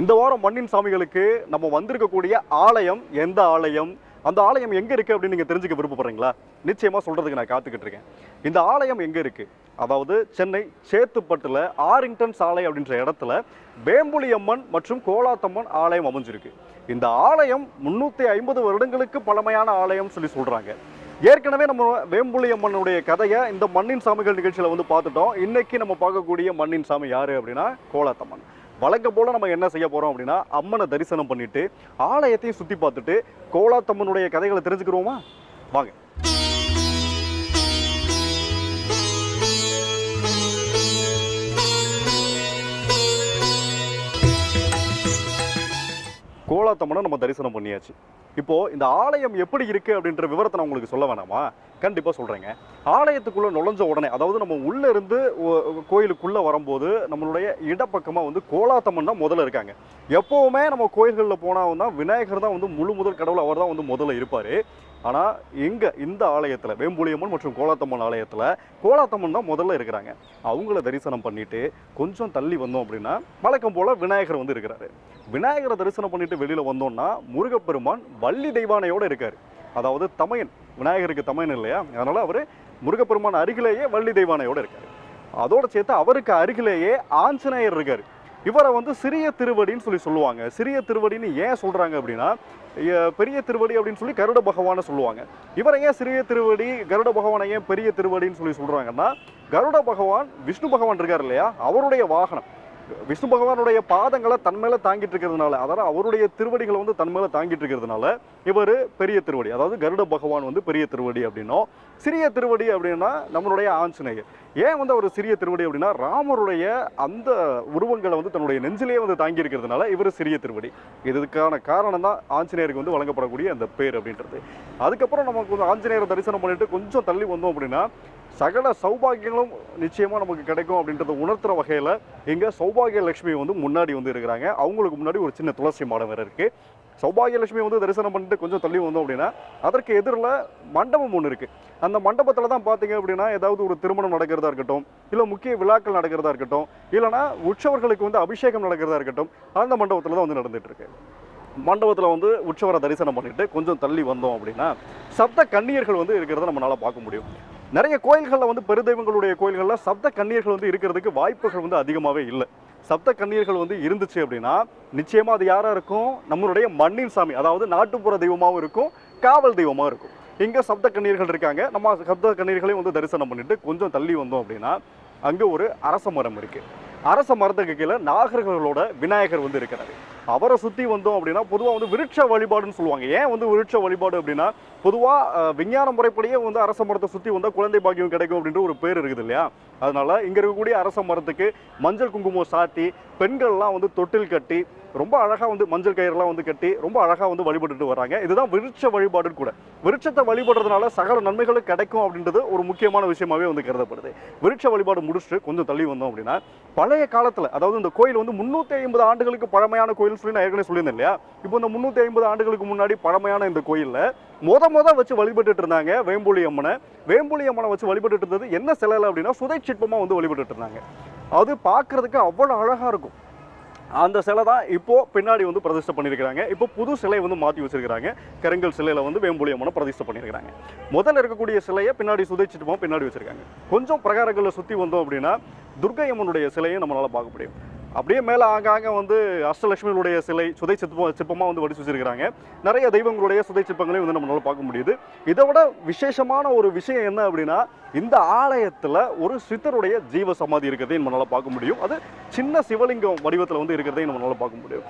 இந்த வாரம் மண்ணின் சாமிகளுக்கு நம்ம வந்திருக்கக்கூடிய ஆலயம் எந்த ஆலயம்? அந்த ஆலயம் எங்கே இருக்குது அப்படின்னு நீங்கள் தெரிஞ்சுக்க விருப்பப்படுறீங்களா? நிச்சயமாக சொல்கிறதுக்கு நான் காத்துக்கிட்டு இருக்கேன். இந்த ஆலயம் எங்கே இருக்குது அதாவது சென்னை சேத்துப்பட்டில் ஆரிங்டன் சாலை அப்படின்ற இடத்துல வேம்புலியம்மன் மற்றும் கோலாத்தம்மன் ஆலயம் அமைஞ்சிருக்கு. இந்த ஆலயம் முந்நூற்றி ஐம்பது வருடங்களுக்கு பழமையான ஆலயம் சொல்லி சொல்கிறாங்க ஏற்கனவே நம்ம வேம்புலியம்மனுடைய கதையை இந்த மண்ணின் சாமிகள் நிகழ்ச்சியில் வந்து பார்த்துட்டோம். இன்றைக்கி நம்ம பார்க்கக்கூடிய மண்ணின் சாமி யார் அப்படின்னா கோலாத்தம்மன். வழக்கம் போல நம்ம என்ன செய்ய போறோம் அப்படின்னா அம்மனை தரிசனம் பண்ணிட்டு ஆலயத்தையும் சுத்தி பார்த்துட்டு கோலாத்தம்மனுடைய கதைகளை தெரிஞ்சுக்கிறோமா வாங்க. கோலாத்தம்மனை நம்ம தரிசனம் பண்ணியாச்சு. இப்போது இந்த ஆலயம் எப்படி இருக்குது அப்படின்ற விவரத்தை நான் உங்களுக்கு சொல்ல வேணாமா? கண்டிப்பாக சொல்கிறேங்க ஆலயத்துக்குள்ளே நுழைஞ்ச உடனே அதாவது நம்ம உள்ளே இருந்து கோயிலுக்குள்ளே வரும்போது நம்மளுடைய இடப்பக்கமாக வந்து கோலாத்தம்மன் தான் முதல்ல இருக்காங்க. எப்போவுமே நம்ம கோயில்களில் போனா விநாயகர் தான் வந்து முழு முதல் கடவுள் அவர் தான் வந்து முதல்ல இருப்பார். ஆனால் எங்கே இந்த ஆலயத்தில் வேம்புலியம்மன் மற்றும் கோலாத்தம்மன் ஆலயத்தில் கோலாத்தம்மன் தான் முதல்ல இருக்கிறாங்க. அவங்கள தரிசனம் பண்ணிவிட்டு கொஞ்சம் தள்ளி வந்தோம் அப்படின்னா வழக்கம் போல் விநாயகர் வந்து இருக்கிறாரு. விநாயகரை தரிசனம் பண்ணிட்டு வெளியில் வந்தோம்னா முருகப்பெருமான் வள்ளி தெய்வானையோடு இருக்கார். அதாவது தமையன் விநாயகருக்கு தமையன் இல்லையா? அதனால் அவர் முருகப்பெருமான் அருகிலேயே வள்ளி தெய்வானையோடு இருக்கார். அதோட சேர்த்து அவருக்கு அருகிலேயே ஆஞ்சநேயர் இருக்கார். இவரை வந்து சிறிய திருவடின்னு சொல்லி சொல்லுவாங்க. சிறிய திருவடின்னு ஏன் சொல்கிறாங்க அப்படின்னா பெரிய திருவடி அப்படின்னு சொல்லி கருட பகவானை சொல்லுவாங்க. இவரை ஏன் சிறிய திருவடி கருட பகவானை ஏன் பெரிய திருவடின்னு சொல்லி சொல்கிறாங்கன்னா கருட பகவான் விஷ்ணு பகவான் இருக்கார் இல்லையா? அவருடைய வாகனம். விஷ்ணு பகவானுடைய பாதங்களை தன் மேல தாங்கிட்டு இருக்கிறதுனால அதாவது அவருடைய திருவடிகளை வந்து தன் மேல தாங்கிட்டு இருக்கிறதுனால இவர் பெரிய திருவடி. அதாவது கருட பகவான் வந்து பெரிய திருவடி அப்படின்னும். சிறிய திருவடி அப்படின்னா நம்மளுடைய ஆஞ்சநேயர். ஏன் வந்து அவர் சிறிய திருவடி அப்படின்னா ராமருடைய அந்த உருவங்களை வந்து தன்னுடைய நெஞ்சிலேயே வந்து தாங்கி இருக்கிறதுனால இவர் சிறிய திருவடி. இதுக்கான காரணம் தான் ஆஞ்சநேயருக்கு வந்து வழங்கப்படக்கூடிய அந்த பேர் அப்படின்றது. அதுக்கப்புறம் நமக்கு வந்து ஆஞ்சநேயரை தரிசனம் பண்ணிட்டு கொஞ்சம் தள்ளி வந்தோம் அப்படின்னா சகல சௌபாகியங்களும் நிச்சயமாக நமக்கு கிடைக்கும் அப்படின்றத உணர்த்துற வகையில் இங்கே சௌபாகிய லட்சுமி வந்து முன்னாடி வந்து இருக்கிறாங்க. அவங்களுக்கு முன்னாடி ஒரு சின்ன துளசி மாடம் வேறு இருக்குது சௌபாகியலட்சுமி வந்து தரிசனம் பண்ணிட்டு கொஞ்சம் தள்ளி வந்தோம் அப்படின்னா அதற்கு எதிரில் மண்டபம் ஒன்று இருக்குது அந்த மண்டபத்தில் தான் பார்த்தீங்க அப்படின்னா ஏதாவது ஒரு திருமணம் நடக்கிறதா இருக்கட்டும் இல்லை முக்கிய விழாக்கள் நடக்கிறதா இருக்கட்டும் இல்லைனா உற்சவர்களுக்கு வந்து அபிஷேகம் நடக்கிறதா இருக்கட்டும் அந்த மண்டபத்தில் தான் வந்து நடந்துட்டு இருக்கு. மண்டபத்தில் வந்து உற்சவரை தரிசனம் பண்ணிட்டு கொஞ்சம் தள்ளி வந்தோம் அப்படின்னா சப்த கன்னியர்கள் வந்து இருக்கிறத நம்மளால் பார்க்க முடியும். நிறைய கோயில்களில் வந்து பெருதெய்வங்களுடைய கோயில்களில் சப்த கண்ணீர்கள் வந்து இருக்கிறதுக்கு வாய்ப்புகள் வந்து அதிகமாகவே இல்லை. சப்த கண்ணீர்கள் வந்து இருந்துச்சு அப்படின்னா நிச்சயமாக அது யாராக இருக்கும்? நம்மளுடைய மண்ணின் சாமி அதாவது நாட்டுப்புற தெய்வமாகவும் இருக்கும் காவல் தெய்வமாகவும் இருக்கும். இங்கே சப்த கண்ணீர்கள் இருக்காங்க. நம்ம சப்த கண்ணீர்களையும் வந்து தரிசனம் பண்ணிட்டு கொஞ்சம் தள்ளி வந்தோம் அப்படின்னா அங்கே ஒரு அரச மரம் இருக்குது அரச மரத்துக்கு கீழே நாகர்களோட விநாயகர் வந்து இருக்கிறாரு. அவரை சுற்றி வந்தோம் அப்படின்னா பொதுவாக வந்து விருட்ச வழிபாடுன்னு சொல்லுவாங்க. ஏன் வந்து விருட்ச வழிபாடு அப்படின்னா பொதுவாக விஞ்ஞான முறைப்படியே வந்து அரச மரத்தை சுற்றி வந்தால் குழந்தை பாக்கியம் கிடைக்கும் அப்படின்ற ஒரு பேர் இருக்குது இல்லையா? அதனால் இங்கே இருக்கக்கூடிய அரச மரத்துக்கு மஞ்சள் குங்குமம் சாத்தி பெண்கள்லாம் வந்து தொட்டில் கட்டி ரொம்ப அழகாக வந்து மஞ்சள் கயிறுலாம் வந்து கட்டி ரொம்ப அழகாக வந்து வழிபட்டுட்டு வராங்க. இதுதான் விருட்ச வழிபாடுன்னு கூட. விருட்சத்தை வழிபடுறதுனால சகல நன்மைகளும் கிடைக்கும் அப்படின்றது ஒரு முக்கியமான விஷயமாவே வந்து கருதப்படுது. விருட்ச வழிபாடு முடிச்சுட்டு கொஞ்சம் தள்ளி வந்தோம் அப்படின்னா பழைய காலத்தில் அதாவது இந்த கோயில் வந்து முந்நூற்றி ஐம்பது ஆண்டுகளுக்கு பழமையான கோயில் சொல்லி நான் ஏற்கனவே சொல்லியிருந்தேன் இல்லையா? இப்போ இந்த முந்நூற்றி ஐம்பது ஆண்டுகளுக்கு முன்னாடி பழமையான இந்த கோயிலில் மொத மொத வச்சு வழிபட்டுட்டு இருந்தாங்க வேம்புலி அம்மனை. வேம்புலி அம்மனை வச்சு வழிபட்டுட்டு இருந்தது என்ன சிலையில் அப்படின்னா சுதை சிற்பமாக வந்து வழிபட்டுட்டு இருந்தாங்க. அது பார்க்குறதுக்கு அவ்வளோ அழகாக இருக்கும். அந்த சிலை தான் இப்போ பின்னாடி வந்து பிரதிஷ்டை பண்ணியிருக்கிறாங்க. இப்போ புது சிலை வந்து மாற்றி வச்சிருக்கிறாங்க. கருங்கல் சிலையில வந்து வேம்புலி அம்மனை பிரதிஷ்டை பண்ணியிருக்கிறாங்க. முதல்ல இருக்கக்கூடிய சிலையை பின்னாடி சுதைச்சிட்டுமா பின்னாடி வச்சிருக்காங்க. கொஞ்சம் பிரகாரங்களில் சுற்றி வந்தோம் அப்படின்னா துர்கை அம்மனுடைய சிலையை நம்மளால பார்க்க முடியும். அப்படியே மேலே ஆங்காங்க வந்து அஷ்டலட்சுமிகளுடைய சிலை சுதை சிற்பம் சிற்பமாக வந்து வடிச்சு வச்சிருக்கிறாங்க. நிறைய தெய்வங்களுடைய சுதை சிற்பங்களையும் வந்து நம்மளால் பார்க்க முடியுது. இதை விட விசேஷமான ஒரு விஷயம் என்ன அப்படின்னா இந்த ஆலயத்தில் ஒரு சித்தருடைய ஜீவ சமாதி இருக்கிறதையும் நம்மளால் பார்க்க முடியும். அது சின்ன சிவலிங்கம் வடிவத்தில் வந்து இருக்கிறதையும் நம்மளால் பார்க்க முடியும்.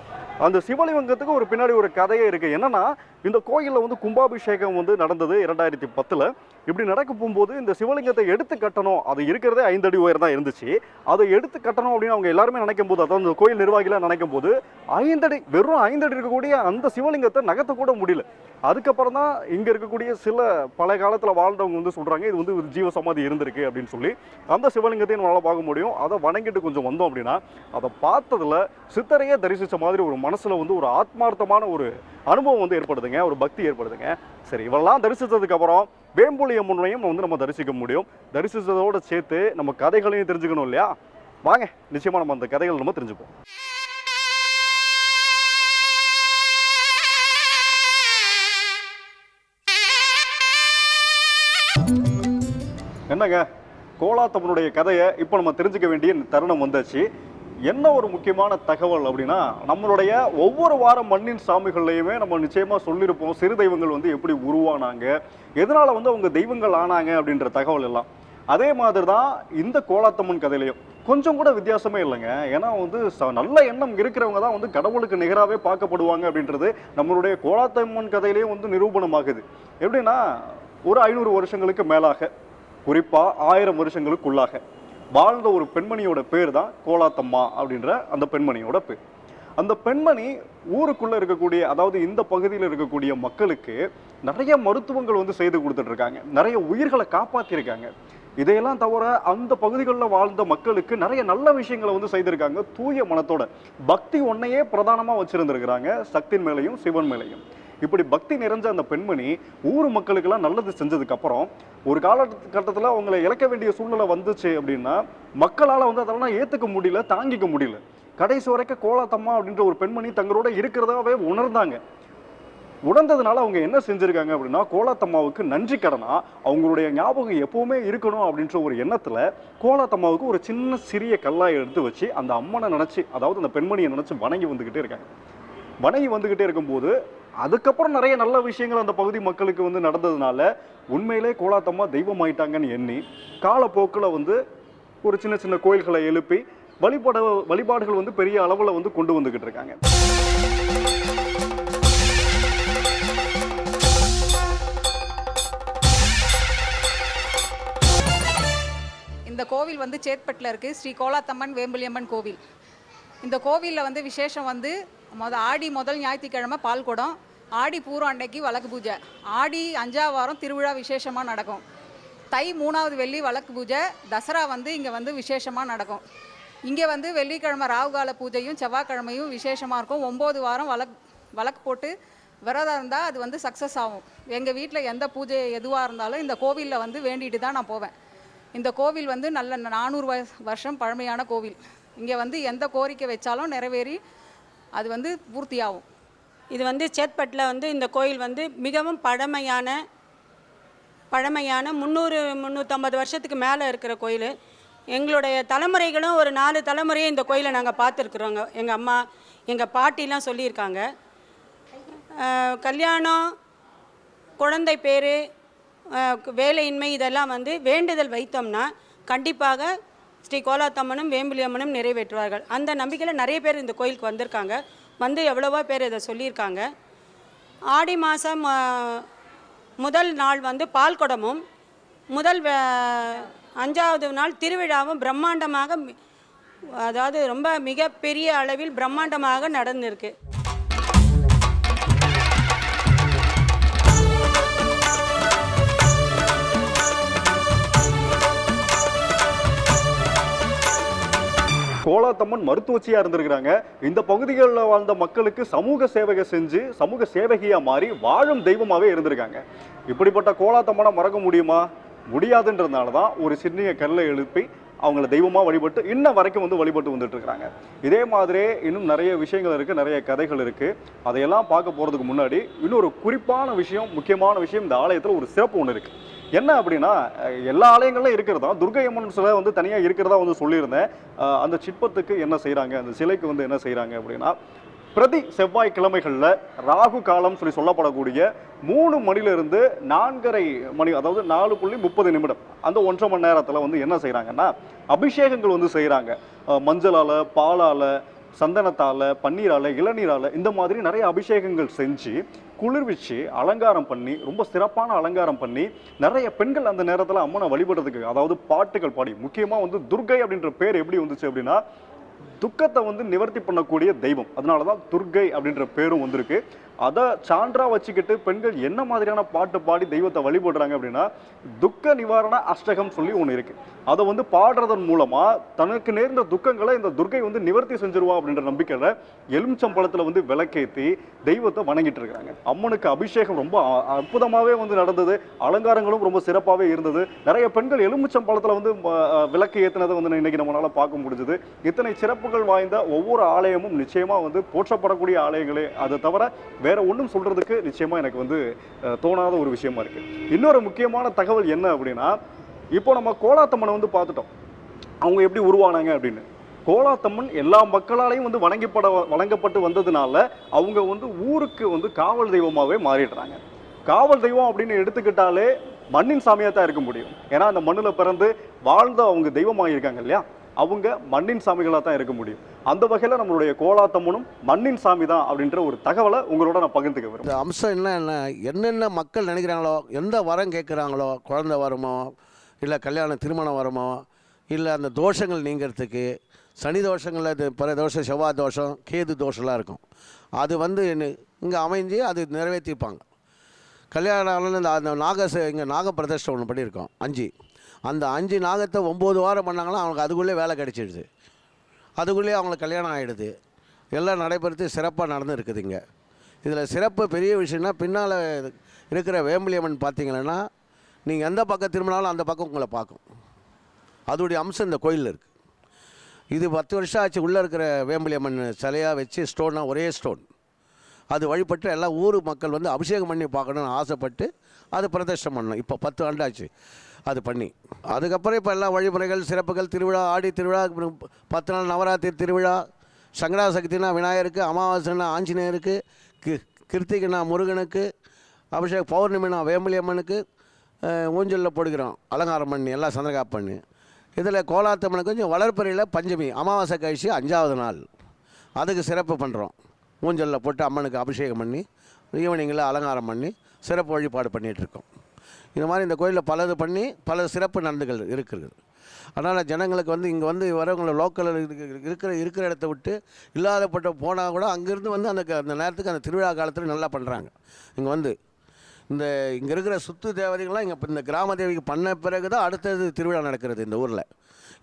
அந்த சிவலிங்கத்துக்கு ஒரு பின்னாடி ஒரு கதையே இருக்குது என்னென்னா இந்த கோயிலில் வந்து கும்பாபிஷேகம் வந்து நடந்தது இரண்டாயிரத்தி பத்தில். இப்படி நடக்க போகும்போது இந்த சிவலிங்கத்தை எடுத்து கட்டணும். அது இருக்கிறதே ஐந்து அடி உயரம் தான் இருந்துச்சு. அதை எடுத்து கட்டணும் அப்படின்னு அவங்க எல்லாருமே நினைக்கும் போது அதாவது இந்த கோயில் நிர்வாகிகளாக நினைக்கும் போது ஐந்தடி வெறும் ஐந்தடி இருக்கக்கூடிய அந்த சிவலிங்கத்தை நகர்த்த கூட முடியல. அதுக்கப்புறம் தான் இங்கே இருக்கக்கூடிய சில பழைய காலத்தில் வாழ்ந்தவங்க வந்து சொல்கிறாங்க இது வந்து ஒரு ஜீவ சமாதி இருந்திருக்கு அப்படின்னு சொல்லி. அந்த சிவலிங்கத்தையும் நம்மளால் பார்க்க முடியும். அதை வணங்கிட்டு கொஞ்சம் வந்தோம் அப்படின்னா அதை பார்த்ததில் சித்தரையே தரிசித்த மாதிரி ஒரு மனசில் வந்து ஒரு ஆத்மார்த்தமான ஒரு அனுபவம் வந்து ஏற்படுதுங்க ஒரு பக்தி ஏற்படுதுங்க. சரி இவெல்லாம் தரிசித்ததுக்கப்புறம் வேம்புலி அம்மனையும் வந்து நம்ம தரிசிக்க முடியும். தரிசித்ததோட சேர்த்து நம்ம கதைகளையும் தெரிஞ்சுக்கணும் இல்லையா? வாங்க நிச்சயமாக நம்ம அந்த கதைகள் நம்ம தெரிஞ்சுப்போம். என்னங்க? கோலாத்தம்மனுடைய கதையை இப்போ நம்ம தெரிஞ்சுக்க வேண்டிய தருணம் வந்தாச்சு. என்ன ஒரு முக்கியமான தகவல் அப்படின்னா நம்மளுடைய ஒவ்வொரு வாரம் மண்ணின் சாமிகள்லையுமே நம்ம நிச்சயமாக சொல்லியிருப்போம் சிறு தெய்வங்கள் வந்து எப்படி உருவானாங்க எதனால் வந்து அவங்க தெய்வங்கள் ஆனாங்க அப்படின்ற தகவல் எல்லாம். அதே மாதிரி தான் இந்த கோலாத்தம்மன் கதையிலையும். கொஞ்சம் கூட வித்தியாசமே இல்லைங்க. ஏன்னா வந்து ச- நல்ல எண்ணம் இருக்கிறவங்க தான் வந்து கடவுளுக்கு நிகராகவே பார்க்கப்படுவாங்க அப்படின்றது நம்மளுடைய கோலாத்தம்மன் கதையிலேயும் வந்து நிரூபணமாகுது. எப்படின்னா ஒரு ஐநூறு வருஷங்களுக்கு மேலாக குறிப்பாக ஆயிரம் வருஷங்களுக்குள்ளாக. வாழ்ந்த ஒரு பெண்மணியோட பேர் தான் கோலாத்தம்மா அப்படின்ற அந்த பெண்மணியோட பேர். அந்த பெண்மணி ஊருக்குள்ளே இருக்கக்கூடிய அதாவது இந்த பகுதியில் இருக்கக்கூடிய மக்களுக்கு நிறைய மருத்துவங்கள் வந்து செய்து கொடுத்துட்ருக்காங்க. நிறைய உயிர்களை காப்பாற்றியிருக்காங்க இதையெல்லாம் தவிர அந்த பகுதிகளில் வாழ்ந்த மக்களுக்கு நிறைய நல்ல விஷயங்களை வந்து செய்திருக்காங்க. தூய மனத்தோட. பக்தி ஒன்னையே பிரதானமாக வச்சுருந்துருக்கிறாங்க. சக்தின் மேலையும் சிவன் மேலையும். இப்படி பக்தி நிறைஞ்ச அந்த பெண்மணி ஊர் மக்களுக்கெல்லாம் நல்லது செஞ்சதுக்கு அப்புறம் ஒரு காலகட்டத்தில் அவங்களை இழக்க வேண்டிய சூழ்நிலை வந்துச்சு அப்படின்னா மக்களால் வந்து அதெல்லாம் ஏற்றுக்க முடியல தாங்கிக்க முடியல. கடைசி வரைக்கும் கோலாத்தம்மா அப்படின்ற ஒரு பெண்மணி தங்களோட இருக்கிறதாவே உணர்ந்தாங்க. உணர்ந்ததுனால அவங்க என்ன செஞ்சுருக்காங்க அப்படின்னா கோலாத்தம்மாவுக்கு நன்றி கடனா அவங்களுடைய ஞாபகம் எப்பவுமே இருக்கணும் அப்படின்ற ஒரு எண்ணத்தில் கோலாத்தம்மாவுக்கு ஒரு சின்ன சிறிய கல்லாய் எடுத்து வச்சு அந்த அம்மனை நினச்சி அதாவது அந்த பெண்மணியை நினச்சி வணங்கி வந்துக்கிட்டே இருக்காங்க. வணங்கி வந்துக்கிட்டே இருக்கும்போது அதுக்கப்புறம் நிறைய நல்ல விஷயங்கள் அந்த பகுதி மக்களுக்கு வந்து நடந்ததுனால உண்மையிலே கோலாத்தம்மா தெய்வமாயிட்டாங்கன்னு எண்ணி காலப்போக்கில் வந்து ஒரு சின்ன சின்ன கோயில்களை எழுப்பி வழிபாட வழிபாடுகள் வந்து பெரிய அளவில் வந்து கொண்டு வந்துக்கிட்டு இருக்காங்க. இந்த கோவில் வந்து சேத்பட்டில் இருக்குது ஸ்ரீ கோலாத்தம்மன் வேம்புலியம்மன் கோவில். இந்த கோவிலில் வந்து விசேஷம் வந்து மொத ஆடி முதல் ஞாயிற்றுக்கிழமை பால் குடம் ஆடி பூரம் அன்னைக்கு வழக்கு பூஜை. ஆடி அஞ்சாவது வாரம் திருவிழா விசேஷமாக நடக்கும். தை மூணாவது வெள்ளி வழக்கு பூஜை தசரா வந்து இங்கே வந்து விசேஷமாக நடக்கும். இங்கே வந்து வெள்ளிக்கிழமை ராகுகால பூஜையும் செவ்வாய்க்கிழமையும் விசேஷமாக இருக்கும். ஒம்பது வாரம் வழக்கு வழக்கு போட்டு விரதம் இருந்தால் அது வந்து சக்ஸஸ் ஆகும். எங்கள் வீட்டில் எந்த பூஜை எதுவாக இருந்தாலும் இந்த கோவிலில் வந்து வேண்டிட்டு தான் நான் போவேன். இந்த கோவில் வந்து நல்ல நானூறு வருஷம் பழமையான கோவில். இங்கே வந்து எந்த கோரிக்கை வச்சாலும் நிறைவேறி அது வந்து பூர்த்தியாகும். இது வந்து சேத்பட்டில் வந்து இந்த கோயில் வந்து மிகவும் பழமையான பழமையான முந்நூறு முந்நூற்றம்பது வருஷத்துக்கு மேலே இருக்கிற கோயில். எங்களுடைய தலைமுறைகளும் ஒரு நாலு தலைமுறையை இந்த கோயிலை நாங்கள் பார்த்துருக்குறோங்க. எங்கள் அம்மா எங்கள் பாட்டிலாம் சொல்லியிருக்காங்க. கல்யாணம் குழந்தை பேர் வேலையின்மை இதெல்லாம் வந்து வேண்டுதல் வைத்தோம்னா கண்டிப்பாக ஸ்ரீ கோலாத்தம்மனும் வேம்புலியம்மனும் நிறைவேற்றுவார்கள். அந்த நம்பிக்கையில் நிறைய பேர் இந்த கோயிலுக்கு வந்திருக்காங்க. வந்து எவ்வளவோ பேர் இதை சொல்லியிருக்காங்க. ஆடி மாதம் முதல் நாள் வந்து பால் குடமும் முதல் அஞ்சாவது நாள் திருவிழாவும் பிரம்மாண்டமாக மி- அதாவது ரொம்ப மிகப்பெரிய அளவில் பிரம்மாண்டமாக நடந்திருக்கு. கோலாத்தம்மன் மருத்துவச்சியா இருந்திருக்கிறாங்க. இந்த பகுதிகளில் வாழ்ந்த மக்களுக்கு சமூக சேவகை செஞ்சு சமூக சேவகியா மாறி வாழும் தெய்வமாகவே இருந்திருக்காங்க. இப்படிப்பட்ட கோலாத்தம்மனை மறக்க முடியுமா? முடியாதுன்றதுனால தான் ஒரு சின்ன கல்லை எழுப்பி அவங்கள தெய்வமாக வழிபட்டு இன்ன வரைக்கும் வந்து வழிபட்டு வந்துட்டு இருக்கிறாங்க இதே மாதிரியே இன்னும் நிறைய விஷயங்கள் இருக்கு நிறைய கதைகள் இருக்கு. அதையெல்லாம் பார்க்க போறதுக்கு முன்னாடி இன்னொரு குறிப்பான விஷயம் முக்கியமான விஷயம் இந்த ஆலயத்தில் ஒரு சிறப்பு ஒன்று இருக்கு. என்ன அப்படின்னா எல்லா ஆலயங்களும் இருக்கிறதா துர்கை அம்மன் சிலை வந்து தனியாக இருக்கிறதா வந்து சொல்லியிருந்தேன். அந்த சிற்பத்துக்கு என்ன செய்கிறாங்க அந்த சிலைக்கு வந்து என்ன செய்கிறாங்க அப்படின்னா பிரதி செவ்வாய் கிழமைகளில் ராகு காலம் சொல்லி சொல்லப்படக்கூடிய மூணு மணிலிருந்து நான்கரை மணி அதாவது நாலு புள்ளி முப்பது நிமிடம் அந்த ஒன்றரை மணி நேரத்தில் வந்து என்ன செய்கிறாங்கன்னா அபிஷேகங்கள் வந்து செய்கிறாங்க மஞ்சளால் பாலால் சந்தனத்தால் பன்னீரால் இளநீரால் இந்த மாதிரி நிறைய அபிஷேகங்கள் செஞ்சு குளிர்விச்சு அலங்காரம் பண்ணி ரொம்ப சிறப்பான அலங்காரம் பண்ணி நிறைய பெண்கள் அந்த நேரத்தில் அம்மனை வழிபடுறதுக்கு அதாவது பாட்டுகள் பாடி முக்கியமாக வந்து துர்கை அப்படின்ற பேர் எப்படி வந்துச்சு அப்படின்னா துக்கத்தை வந்து நிவர்த்தி பண்ணக்கூடிய தெய்வம். அதனால தான் துர்கை அப்படின்ற பேரும் வந்திருக்கு. அதை சான்றா வச்சுக்கிட்டு பெண்கள் என்ன மாதிரியான பாட்டு பாடி தெய்வத்தை வழிபடுறாங்க அப்படின்னா துக்க நிவாரண அஷ்டகம் சொல்லி ஒன்று இருக்கு. அதை வந்து பாடுறதன் மூலமா தனக்கு நேர்ந்த துக்கங்களை இந்த துர்கை வந்து நிவர்த்தி செஞ்சிருவா அப்படின்ற நம்பிக்கையில எலுமிச்சம்பழத்தில் வந்து விளக்கேற்றி தெய்வத்தை வணங்கிட்டு இருக்காங்க அம்மனுக்கு அபிஷேகம் ரொம்ப அ- வந்து நடந்தது. அலங்காரங்களும் ரொம்ப சிறப்பாகவே இருந்தது. நிறைய பெண்கள் எலுமிச்சம்பழத்தில் வந்து விளக்கு ஏற்றினதை வந்து இன்னைக்கு நம்மளால பார்க்க முடிஞ்சது. இத்தனை சிறப்பு சிறப்புகள் வாய்ந்த ஒவ்வொரு ஆலயமும் நிச்சயமா வந்து போற்றப்படக்கூடிய ஆலயங்களே. அதை தவிர வேற ஒன்றும் சொல்றதுக்கு நிச்சயமா எனக்கு வந்து தோணாத ஒரு விஷயமா இருக்கு. இன்னொரு முக்கியமான தகவல் என்ன அப்படின்னா இப்போ நம்ம கோலாத்தம்மனை வந்து பார்த்துட்டோம். அவங்க எப்படி உருவானாங்க அப்படின்னு. கோலாத்தம்மன் எல்லா மக்களாலையும் வந்து வணங்கிப்பட வணங்கப்பட்டு வந்ததுனால அவங்க வந்து ஊருக்கு வந்து காவல் தெய்வமாகவே மாறிடுறாங்க. காவல் தெய்வம் அப்படின்னு எடுத்துக்கிட்டாலே மண்ணின் சாமியாக தான் இருக்க முடியும். ஏன்னா அந்த மண்ணில் பிறந்து வாழ்ந்த அவங்க தெய்வமாக இருக்காங்க இல்லையா? அவங்க மண்ணின் சாமிகளாக தான் இருக்க முடியும். அந்த வகையில் நம்மளுடைய கோலாத்தம்மனும் மண்ணின் சாமி தான் அப்படின்ற ஒரு தகவலை உங்களோட நான் பகிர்ந்துக்க விரும்புகிறேன் இந்த அம்சம் என்ன என்ன என்னென்ன மக்கள் நினைக்கிறாங்களோ எந்த வரம் கேட்குறாங்களோ குழந்த வரமோ இல்லை கல்யாண திருமணம் வரமோ இல்லை அந்த தோஷங்கள் நீங்கிறதுக்கு சனி தோஷங்களில் இது பிற தோஷம் செவ்வாய் தோஷம் கேது தோஷம்லாம் இருக்கும். அது வந்து இங்கே அமைஞ்சு அது நிறைவேற்றிப்பாங்க. கல்யாணம் இந்த அந்த நாக இங்கே நாக ஒன்று பண்ணியிருக்கோம் அஞ்சு. அந்த அஞ்சு நாகத்தை ஒம்பது வாரம் பண்ணாங்கன்னா அவங்களுக்கு அதுக்குள்ளே வேலை கிடச்சிடுது. அதுக்குள்ளேயே அவங்களுக்கு கல்யாணம் ஆகிடுது எல்லாம் நடைபெறுத்து சிறப்பாக நடந்துருக்குது இங்கே. இதில் சிறப்பு பெரிய விஷயம்னா பின்னால் இருக்கிற வேம்பலியம்மன் பார்த்தீங்கன்னா நீங்கள் எந்த பக்கம் திரும்பினாலும் அந்த பக்கம் உங்களை பார்க்கும். அதோடைய அம்சம் இந்த கோயிலில் இருக்குது இது பத்து வருஷம் ஆச்சு உள்ளே இருக்கிற வேம்பலியம்மன் சிலையாக வச்சு ஸ்டோனாக ஒரே ஸ்டோன். அது வழிபட்டு எல்லாம் ஊர் மக்கள் வந்து அபிஷேகம் பண்ணி பார்க்கணுன்னு ஆசைப்பட்டு அது பிரதர்ஷனம் பண்ணோம் இப்போ பத்து ஆண்டாச்சு. அது பண்ணி. அதுக்கப்புறம் இப்போ எல்லா வழிமுறைகள் சிறப்புகள் திருவிழா ஆடி திருவிழா பத்து நாள் நவராத்திரி திருவிழா சங்கடா சக்தினா விநாயகருக்கு அமாவாசைனா ஆஞ்சநேயருக்கு கி கிருத்திகைனா முருகனுக்கு அபிஷேக் பௌர்ணமினா வேம்பலியம்மனுக்கு அம்மனுக்கு ஊஞ்சலில் போடுகிறோம் அலங்காரம் பண்ணி எல்லாம் சந்திரகா பண்ணி. இதில் கோலாத்தம்மனுக்கு கொஞ்சம் வளர்ப்பறையில் பஞ்சமி அமாவாசை கழிச்சு அஞ்சாவது நாள். அதுக்கு சிறப்பு பண்ணுறோம் ஊஞ்சலில் போட்டு அம்மனுக்கு அபிஷேகம் பண்ணி ஈவினிங்கில் அலங்காரம் பண்ணி சிறப்பு வழிபாடு பண்ணிகிட்ருக்கோம் இந்த மாதிரி இந்த கோயிலில் பலது பண்ணி பல சிறப்பு நடந்துகள் இருக்கிறது. அதனால் ஜனங்களுக்கு வந்து இங்கே வந்து வரவங்களை லோக்கலில் இருக்கிற இருக்கிற இடத்த விட்டு இல்லாதப்பட்ட போனால் கூட அங்கேருந்து வந்து அந்த அந்த நேரத்துக்கு அந்த திருவிழா காலத்தில் நல்லா பண்ணுறாங்க இங்கே வந்து இந்த இங்கே இருக்கிற சுத்து தேவதைகள்லாம் இங்கே இந்த கிராம தேவிக்கு பண்ண பிறகு தான் அடுத்தது திருவிழா நடக்கிறது இந்த ஊரில்.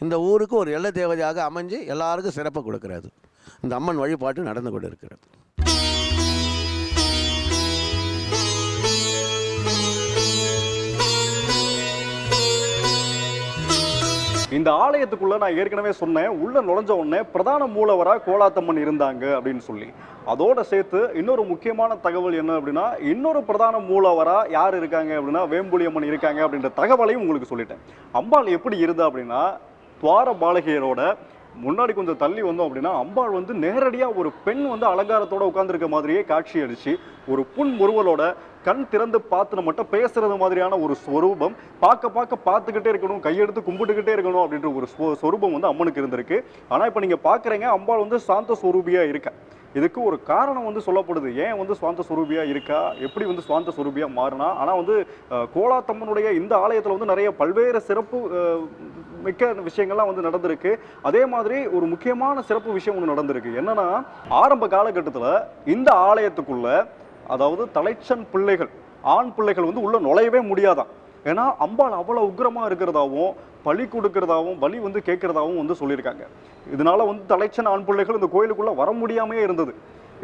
இந்த ஊருக்கு ஒரு எல்லை தேவதையாக அமைஞ்சு எல்லாருக்கும் சிறப்பு கொடுக்கிறது. இந்த அம்மன் வழிபாட்டு நடந்து கொண்டு இருக்கிறது இந்த ஆலயத்துக்குள்ள நான் ஏற்கனவே சொன்னேன் உள்ள நுழைஞ்ச உடனே பிரதான மூலவராக கோலாத்தம்மன் இருந்தாங்க அப்படின்னு சொல்லி. அதோட சேர்த்து இன்னொரு முக்கியமான தகவல் என்ன அப்படின்னா இன்னொரு பிரதான மூலவராக யார் இருக்காங்க அப்படின்னா வேம்புலியம்மன் இருக்காங்க அப்படின்ற தகவலையும் உங்களுக்கு சொல்லிட்டேன். அம்பாள் எப்படி இருந்தா அப்படின்னா துவார பாலகியரோட முன்னாடி கொஞ்சம் தள்ளி வந்தோம் அப்படின்னா அம்பாள் வந்து நேரடியாக ஒரு பெண் வந்து அலங்காரத்தோட உட்காந்துருக்க மாதிரியே காட்சி அடிச்சு ஒரு புன் முறுவலோட கண் திறந்து பார்த்து நம்மகிட்ட பேசுறது மாதிரியான ஒரு ஸ்வரூபம் பார்க்க பார்க்க பார்த்துக்கிட்டே இருக்கணும் கையெடுத்து கும்பிட்டுக்கிட்டே இருக்கணும் அப்படின்ற ஒரு ஸ்வரூபம் வந்து அம்மனுக்கு இருந்திருக்கு. ஆனால் இப்போ நீங்கள் பார்க்குறீங்க அம்பாள் வந்து சாந்த ஸ்வரூபியாக இருக்கா. இதுக்கு ஒரு காரணம் வந்து சொல்லப்படுது. ஏன் வந்து சுவாந்த சுரூபியா இருக்கா? எப்படி வந்து சுவாந்த சுரூபியா மாறினா? ஆனால் வந்து கோலாத்தம்மனுடைய இந்த ஆலயத்தில் வந்து நிறைய பல்வேறு சிறப்பு மிக்க விஷயங்கள்லாம் வந்து நடந்திருக்கு. அதே மாதிரி ஒரு முக்கியமான சிறப்பு விஷயம் ஒன்று நடந்திருக்கு. என்னன்னா ஆரம்ப காலகட்டத்தில் இந்த ஆலயத்துக்குள்ள அதாவது தலைச்சன் பிள்ளைகள் ஆண் பிள்ளைகள் வந்து உள்ள நுழையவே முடியாதான். ஏன்னா அம்பாள் அவ்வளவு உக்கிரமா இருக்கிறதாவும் பலி கொடுக்கறதாவும் பலி வந்து கேட்கறதாவும் வந்து சொல்லியிருக்காங்க. இதனால வந்து தலைச்சன் ஆண் பிள்ளைகள் இந்த கோயிலுக்குள்ள வர முடியாமே இருந்தது.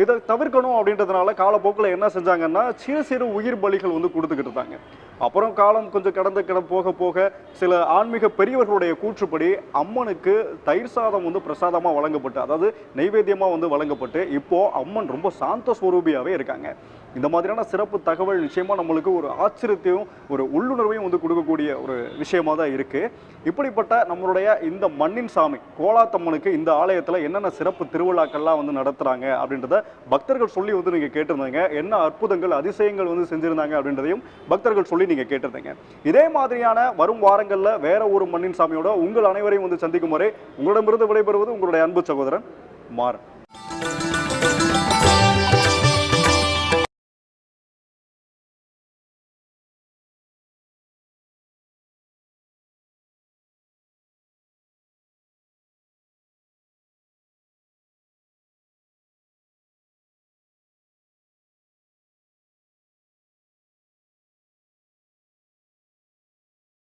இதை தவிர்க்கணும் அப்படின்றதுனால காலப்போக்கில் என்ன செஞ்சாங்கன்னா சிறு சிறு உயிர் பலிகள் வந்து கொடுத்துக்கிட்டு இருந்தாங்க. அப்புறம் காலம் கொஞ்சம் கடந்து கிட போக போக சில ஆன்மீக பெரியவர்களுடைய கூற்றுப்படி அம்மனுக்கு தயிர் சாதம் வந்து பிரசாதமாக வழங்கப்பட்டு அதாவது நைவேத்தியமாக வந்து வழங்கப்பட்டு இப்போ அம்மன் ரொம்ப சாந்த ஸ்வரூபியாகவே இருக்காங்க. இந்த மாதிரியான சிறப்பு தகவல் நிச்சயமாக நம்மளுக்கு ஒரு ஆச்சரியத்தையும் ஒரு உள்ளுணர்வையும் வந்து கொடுக்கக்கூடிய ஒரு விஷயமா தான் இருக்கு. இப்படிப்பட்ட நம்மளுடைய இந்த மண்ணின் சாமி கோலாத்தம்மனுக்கு இந்த ஆலயத்துல என்னென்ன சிறப்பு திருவிழாக்கள்லாம் வந்து நடத்துறாங்க அப்படின்றத பக்தர்கள் சொல்லி வந்து நீங்க கேட்டிருந்தாங்க. என்ன அற்புதங்கள் அதிசயங்கள் வந்து செஞ்சிருந்தாங்க அப்படின்றதையும் பக்தர்கள் சொல்லி நீங்க கேட்டிருந்தீங்க. இதே மாதிரியான வரும் வாரங்களில் வேற ஒரு மண்ணின் சாமியோட உங்கள் அனைவரையும் வந்து சந்திக்கும் வரை உங்களிடமிருந்து விடைபெறுவது உங்களுடைய அன்பு சகோதரன் மாறன்.